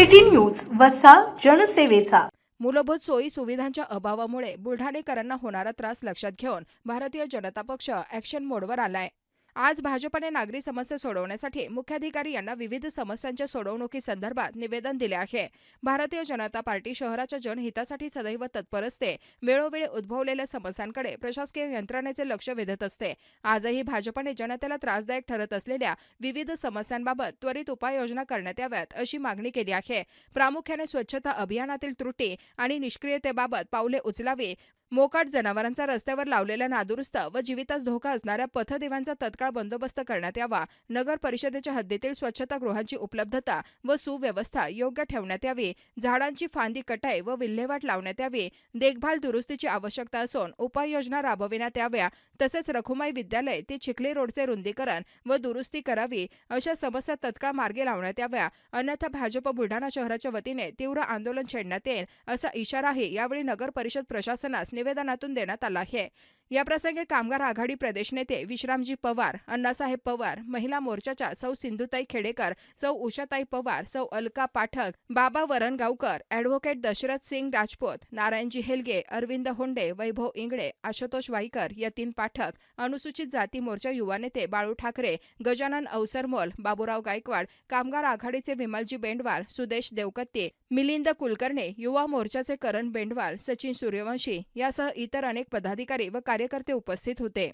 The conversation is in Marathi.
City news वसा जनसेवेचा. मूलभूत सोयी सुविधांच्या अभावामुळे बुलढाणेकरांना होणारा त्रास लक्षात घेऊन भारतीय जनता पक्ष ॲक्शन मोडवर आलाय. आज भाजपने नागरी समस्या सोडवण्यासाठी मुख्याधिकारी यांना विविध समस्यांच्या सोडवणुकीसंदर्भात निवेदन दिले आहे. भारतीय जनता पार्टी शहराच्या जनहितासाठी सदैव तत्पर असते. वेळोवेळी उद्भवलेल्या समस्यांकडे प्रशासकीय यंत्रणेचे लक्ष वेधत असते. आजही भाजपने जनतेला त्रासदायक ठरत असलेल्या विविध समस्यांबाबत त्वरित उपाययोजना करण्यात याव्यात अशी मागणी केली आहे. प्रामुख्याने स्वच्छता अभियानातील त्रुटी आणि निष्क्रियतेबाबत पावले उचलावी मोकाट जनावरांचा रस्त्यावर लावलेला नादुरुस्त व जीवितास धोका असणाऱ्या पथदिव्यांचा तत्काळ बंदोबस्त करण्यात यावा. नगर परिषदेच्या हद्दीतील स्वच्छतागृहांची उपलब्धता व सुव्यवस्था योग्य ठेवण्यात यावी. झाडांची फांदी कटाई व विल्हेवाट लावण्यात यावी. देखभाल दुरुस्तीची आवश्यकता असून उपाययोजना राबविण्यात याव्या. तसेच रखुमाई विद्यालय ते चिखली रोडचे रुंदीकरण व दुरुस्ती करावी अशा समस्या तत्काळ मार्गी लावण्यात याव्या. अन्यथा भाजप बुलढाणा शहराच्या वतीने तीव्र आंदोलन छेडण्यात येईल असा इशाराही यावेळी नगर परिषद प्रशासनास निवेदनातून देण्यात आला आहे. याप्रसंगी कामगार आघाडी प्रदेश नेते विश्रामजी पवार अण्णासाहेब पवार महिला मोर्चाच्या सौ सिंधुताई खेडेकर सौ उषाताई पवार सौ अलका पाठक बाबा वरणगावकर ॲडव्होकेट दशरथ सिंग राजपूत नारायणजी हेलगे अरविंद होंडे वैभव इंगळे आशुतोष वाईकर यतीन पाठक अनुसूचित जाती मोर्चा युवा नेते बाळू ठाकरे गजानन अवसरमोल बाबूराव गायकवाड कामगार आघाडीचे विमलजी बेंडवाल सुदेश देवकत्ते मिलिंद कुलकर्णे युवा मोर्चाचे करण बेंडवाल सचिन सूर्यवंशी यासह इतर अनेक पदाधिकारी व कार्यकर्ते उपस्थित होते.